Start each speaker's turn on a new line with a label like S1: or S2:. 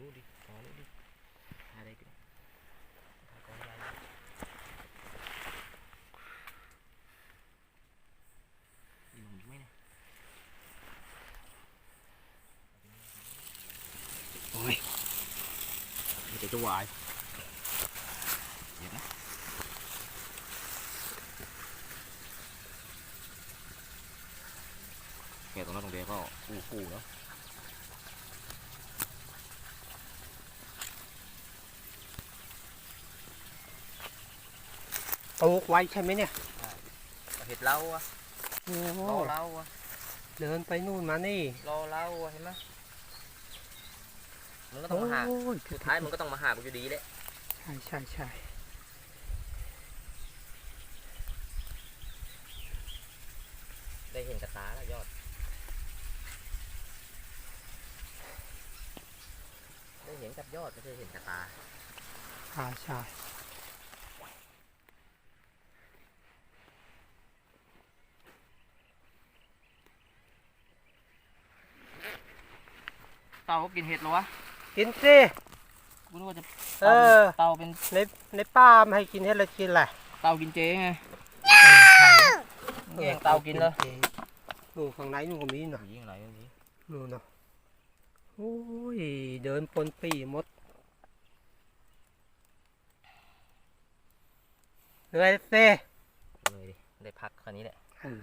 S1: รู้ดิขอรู้ดิอะไรกันกองใหญ่มีลงไหมเนี่โอ้ยเดี๋ยวจะวายเดี๋ยวนะแกตรงนั้นตรงเดียก็อู้ฟู่แล้ว
S2: ปลูกไว้ใช่ไหมเนี่ย
S1: เห็ดเล้าอะ
S2: โอ้รอเ
S1: ล้าอะ
S2: เดินไปนู่นมานี่
S1: รอเล้าอะเห็นไหมมันก็ต้อโอ้งมาหาย
S2: สุดท้ายมั
S1: นก็ต้องมาหากูอยู่ดีแหละใ
S2: ช่ใช่ใช่
S1: ได้เห็นกระตาแล้วยอดได้เห็นกับยอดไม่ใช่เห็นกระตา
S2: ใช่ใช่
S1: เต่าก็กินเห็ดเหรอวะ
S2: กินสิ
S1: กูนึกว่าจะเออเต่าเป็น
S2: ในในป้าไม่ให้กินให้เรากินแหละ
S1: เต่ากินเจไงใ
S2: ช่ใช่
S1: แย่งเต่ากินเลย
S2: นู่นข้างในนู่นก็มีหน่อ
S1: ยยิงอะไรอย่างนี้
S2: นู่นเนาะโอ้ยเดินปนปีหมดเหนื่อยสิ
S1: เลยดิได้พักคราวนี้แหละ
S2: อืม